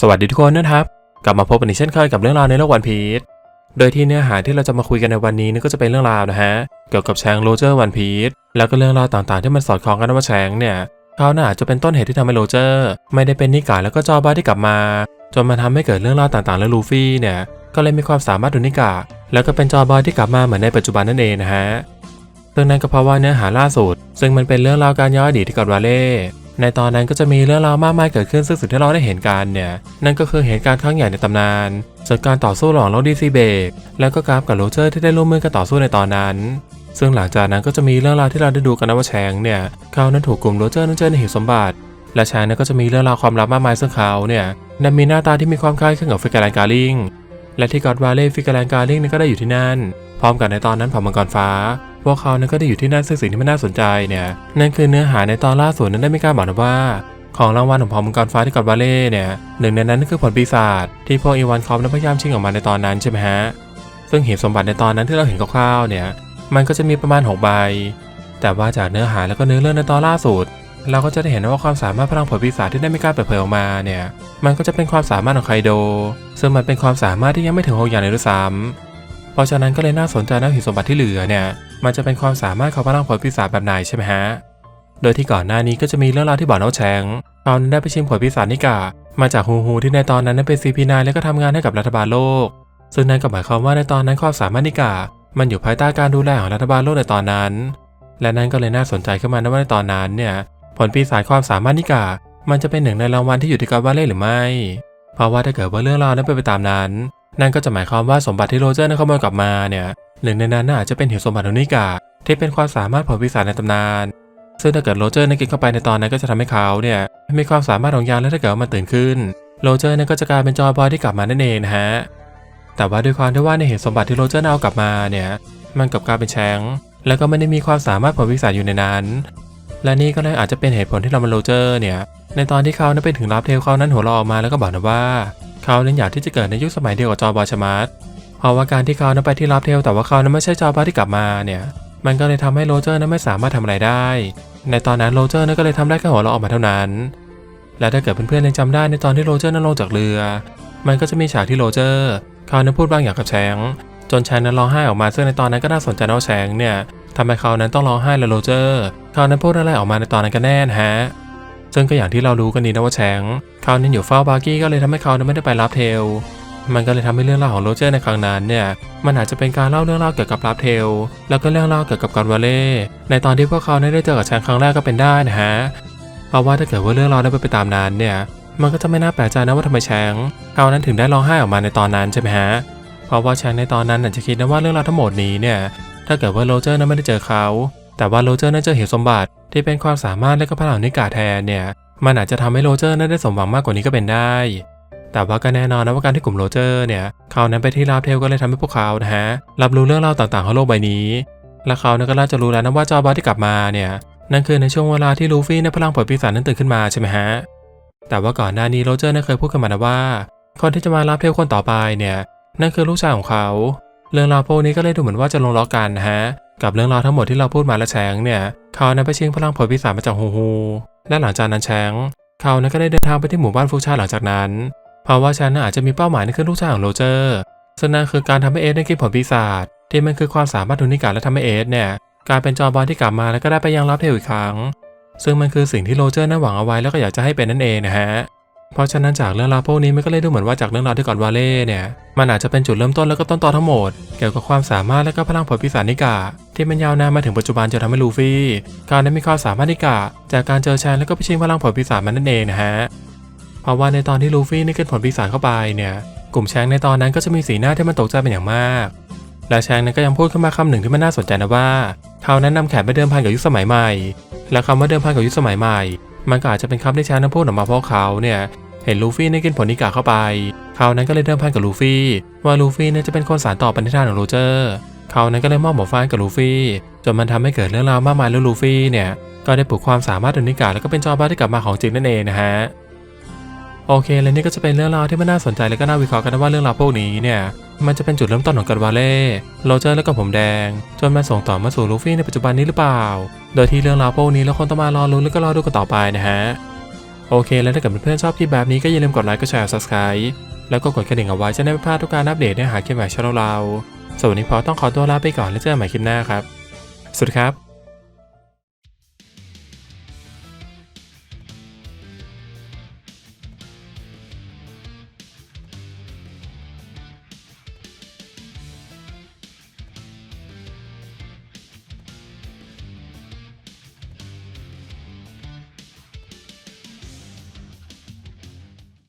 สวัสดีทุกคนนะครับ กลับมาพบกันอีกเช่นเคยกับเรื่องราวในโลกวันพีชโดยที่เนื้อหาที่เราจะมาคุยกันในวันนี้นี่ก็จะเป็นเรื่องราวนะฮะเกี่ยวกับแชงโรเจอร์วันพีชแล้วก็เรื่องราวต่างๆ ที่มันสอดคล้องกันว่าแชงเนี่ยเขาน่าอาจจะเป็นต้นเหตุที่ทำให้โรเจอร์ ไม่ได้เป็นนิกายแล้วก็จอบ้าที่กลับมา จนมาทำให้เกิดเรื่องราวต่างๆ และลูฟี่เนี่ยก็เลยมีความสามารถดูนิกาแล้วก็เป็นจอบอยที่กลับมาเหมือนในปัจจุบันนั่นเองนะฮะซึ่งนั่นก็เพราะว่าเนื้อหาล่าสุด ซึ่งมันเป็นเรื่องราวการย้อนอดีตที่เกอดวาเล่ ในตอนนั้นก็จะมีเรื่องราวมากมายเกิดขึ้นซึ่งสิ่งที่เราได้เห็นกันเนี่ยนั่นก็คือเหตุการณ์ครั้งใหญ่ในตำนานส่วนการต่อสู้หว่างโรดีซีเบกแล้วก็กราฟกับโรเจอร์ที่ได้ร่วมมือกันต่อสู้ในตอนนั้น ซึ่งหลังจากนั้นก็จะมีเรื่องราวที่เราได้ดูกันนะว่าแชงเนี่ยเขานั้นถูกกลุ่มโรเจอร์นั้นเจอในหิวสมบัติ และแชงนั้นก็จะมีเรื่องราวความลับมากมายซึ่งเขาเนี่ยนั้นมีหน้าตาที่มีความคล้ายคลึงกับฟิกเกอร์แลนการิงและที่กอดวาเล่ฟิกเกอร์แลนการิงนั้นก็ได้อยู่ที่นั่น พร้อมกับในตอนนั้นเผ่ามังกรฟ้า พวกเขานั้นก็ได้อยู่ที่นั่นซึ่งสิ่งที่มันน่าสนใจเนี่ยนั่นคือเนื้อหาในตอนล่าสุดนั้นได้มีการบอกนะว่า ของรางวัลของเผ่ามังกรฟ้าที่กอดวาเล่เนี่ยหนึ่งในนั้นก็คือผลปีศาจที่พวกอีวานคอปนั้นพยายามชิงออกมาในตอนนั้นใช่ไหมฮะซึ่งหีบสมบัติในตอนนั้นที่เราเห็นคร่าวๆเนี่ยมันก็จะมีประมาณ6ใบ แต่ว่าจากเนื้อหาแล้วก็เนื้อเรื่องในตอนล่าสุด เราก็จะได้เห็นว่าความสามารถพลังผลปีศาจที่ได้มีการเปิดเผยออกมาเนี่ย มันก็จะเป็นความสามารถของไคโด ซึ่งมันเป็นความสามารถที่ยังไม่ถึงหกอย่างเลยด้วยซ้ำเพราะฉะนั้นก็เลยน่าสนใจนะหีบสมบัติที่เหลือเนี่ย มันจะเป็นความสามารถของพลังผลปีศาจแบบไหนใช่ไหมฮะ โดยที่ก่อนหน้านี้ก็จะมีเรื่องราวที่บอกน้องแชงเขานั้นได้ไปชิมผลปีศาจนิกา มาจากฮูฮูที่ในตอนนั้นเป็นซีพีนายแล้วก็ทำงานให้กับรัฐบาลโลก ซึ่งนั่นก็หมายความว่าในตอนนั้นความสามารถนิกา มันอยู่ภายใต้การดูแลของรัฐบาลโลกในตอนนั้น และนั่นก็เลยน่าสนใจขึ้นมานะว่าในตอนนั้นเนี่ยผลปีศาจความสามารถนิกา มันจะเป็นหนึ่งในรางวัลที่อยู่ที่กอดวาเล่หรือไม่ เพราะว่าถ้าเกิดว่าเรื่องราวนั้นเป็นไปตามนั้น นั่นก็จะหมายความว่าสมบัติที่โรเจอร์นั้นขโมยกลับมาเนี่ย หนึ่งในนั้นน่าอาจจะเป็นหิวสมบัติขอนิกาที่เป็นความสามารถผลปีศาจในตำนาน ซึ่งถ้าเกิดโรเจอร์นั้นกินเข้าไปในตอนนั้นก็จะทำให้เขาเนี่ยมีความสามารถของยานและถ้าเกิดว่ามันตื่นขึ้น โรเจอร์นั้นก็จะกลายเป็นจอยบอยที่กลับมานั่นเองนะฮะ แต่ว่าด้วยความที่ว่าในเหตุสมบัติที่โรเจอร์นั้นเอากลับมาเนี่ยมันกลับกลายเป็นแชงแล้วก็ไม่ได้มีความสามารถผลวิสัยอยู่ในนั้น และนี่ก็เลยอาจจะเป็นเหตุผลที่เรามาโรเจอร์เนี่ยในตอนที่เขานั้นไปถึงรับเทลเขานั้นหัวเราะออกมาแล้วก็บอกนะว่า เขานั้นอยากที่จะเกิดในยุคสมัยเดียวกับจอบอยชมัส เพราะว่าการที่เขานั้นไปที่รับเทลแต่ว่าเขานั้นไม่ใช่จอบอยที่กลับมาเนี่ยมันก็เลยทำให้โรเจอร์นั้นไม่สามารถทำอะไรได้ ในตอนนั้นโรเจอร์นั้นก็เลยทำได้แค่หัวเราะออกมาเท่านั้น และถ้าเกิดเพื่อนๆยังจำได้ในตอนที่โรเจอร์นั้นลงจากเรือ มันก็จะมีฉากที่โรเจอร์เขานั้นพูดบางอย่างกับแชงจนแชงนั้นร้องไห้ออกมาซึ่งในตอนนั้นก็น่าสนใจนะว่าแชงเนี่ยทำไมเขานั้นต้องร้องไห้และโรเจอร์เขานั้นพูดอะไรออกมาในตอนนั้นกันแน่นฮะซึ่งก็อย่างที่เรารู้กันดีนะว่าแชงเขานั้นอยู่เฝ้าบาร์กี้ก็เลยทำให้เขานั้นไม่ได้ไปรับเทล มันก็เลยทำให้เรื่องราวของโรเจอร์ในครั้งนั้นเนี่ยมันอาจจะเป็นการเล่าเรื่องราวเกี่ยวกับรับเทล แล้วก็เรื่องราวเกี่ยวกับกอนวาเล่ในตอนที่พวกเขาได้เจอกับแชงครั้งแรกก็เป็นได้นะฮะเพราะว่าถ้าเกิดว่าเรื่องราวได้เป็นไปตามนั้นเนี่ยมันก็จะไม่น่าแปลกใจนะว่าทำไมแชงเขานั้นถึงได้ร้องไห้ออกมาในตอนนั้นใช่ไหมฮะเพราะว่าแชงในตอนนั้นอาจจะคิดนะว่าเรื่องราวทั้งหมดนี้เนี่ยถ้าเกิดว่าโรเจอร์นั้นไม่ได้เจอเขา แต่ว่าโรเจอร์นั้นเจอเหตุสมบัติที่เป็นความสามารถและก็พลังนิกาแทนเนี่ยมันอาจจะทำให้โรเจอร์นั้นได้สมหวังมากกว่านี้ก็เป็นได้ แต่ว่าก็แน่นอนนะว่าการที่กลุ่มโรเจอร์เนี่ยเขานั้นไปที่ลาบเทลก็เลยทำให้พวกเขานะฮะรับรู้เรื่องราวต่างๆของโลกใบนี้ และเขานั้นก็น่าจะรู้แล้วนะว่าจอบาที่กลับมาเนี่ยนั่นคือในช่วงเวลาที่ลูฟี่ในพลังผลปีศาจนั้นตื่นขึ้นมาใช่ไหมฮะแต่ว่าก่อนหน้านี้โรเจอร์นั้นเคยพูดกันมานะว่าคนที่จะมารับเทลคนต่อไปเนี่ยนั่นคือลูกชายของเขา เรื่องราวพวกนี้ก็เลยดูเหมือนว่าจะลงล็อกกันนะฮะกับเรื่องราวทั้งหมดที่เราพูดมาและแชงเนี่ยเขานั้นไปชิงพลังผลปีศาจมาจากฮูฮูและหลังจากนั้นแชงเขานั้นก็ได้เดินทางไปที่หมู่บ้านฟูชาหลังจากนั้นเราะว่าแชงนั้นอาจจะมีเป้าหมายนั่นคือลูกชายของโรเจอร์ซึ่งนั่นคือการทำให้เอสได้กินผลปีศาจที่มันคือความสามารถทุนิกาและทำให้เอสเนี่ยกลายเป็นจอบอลที่กลับมาแล้วก็ได้ไปยังรับเทลอีกครั้ง ซึ่งมันคือสิ่งที่โรเจอร์นั้นหวังเอาไว้แล้วก็อยากจะให้เป็นนั่นเองนะฮะเพราะฉะนั้นจากเรื่องราวพวกนี้มันก็เลยดูเหมือนว่าจากเรื่องราวที่ก่อนวาเล่เนี่ยมันอาจจะเป็นจุดเริ่มต้นแล้วก็ต้นตอทั้งหมด เกี่ยวกับความสามารถและก็พลังผลปีศาจนิกา ที่มันยาวนานมาถึงปัจจุบันจนทำให้ลูฟี่การได้มีความสามารถนิกาจากการเจอแชนแล้วก็ไปชิงพลังผลปีศาจมันนั่นเองนะฮะ เพราะว่าในตอนที่ลูฟี่นี่ขึ้นผลปีศาจเข้าไปเนี่ย กลุ่มแชงในตอนนั้นก็จะมีสีหน้าที่มันตกใจเป็นอย่างมาก และแชงนั้นก็ยังพูดขึ้นมาคำหนึ่งที่มันน่าสนใจนะว่า เขานั้นนำแขนไปเดิมพันกับยุคสมัยใหม่ และคำว่าเดิมพันกับยุคสมัยใหม่ มันก็อาจจะเป็นคำที่แชงนั้นพูดออกมาเพราะเขาเนี่ยเห็นลูฟี่ได้กินผลนิกาเข้าไป เขานั้นก็เลยเดิมพันกับลูฟี่ ว่าลูฟี่นี่ยจะเป็นคนสานต่อปณิธานของโรเจอร์ เขานั้นก็เลยมอบหมวกฟางให้กับลูฟี่ จนมันทำให้เกิดเรื่องราวมากมายแล้วลูฟี่เนี่ย ก็ได้ปลุกความสามารถของนิกาแล้วก็เป็นจอบ้าที่กลับมาของจริงนั่นเองนะฮะ โอเคและนี่ก็จะเป็นเรื่องราวที่มันน่าสนใจและก็น่าวิเคราะห์กันนะว่าเรื่องราวพวกนี้เนี่ยมันจะเป็นจุดเริ่มต้นของกันวาเล่โรเจอร์และก็ผมแดง จนมาส่งต่อมาสู่ลูฟี่ในปัจจุบันนี้หรือเปล่า โดยที่เรื่องราวพวกนี้เราคงต้องมารอลุ้นแล้วก็รอดูกันต่อไปนะฮะโอเค แล้วถ้าเกิดเพื่อนๆชอบคลิปแบบนี้ก็อย่าลืมกดไลค์กดแชร์ subscribe แล้วก็กดกระดิ่งเอาไว้จะได้ไม่พลาดทุกการอัปเดตเนื้อหาเกี่ยวกับช่องเราส่วนวันนี้พอต้องขอตัวลาไปก่อนแล้วเจอกันใหม่คลิปหน้าครับสวัสดีครับ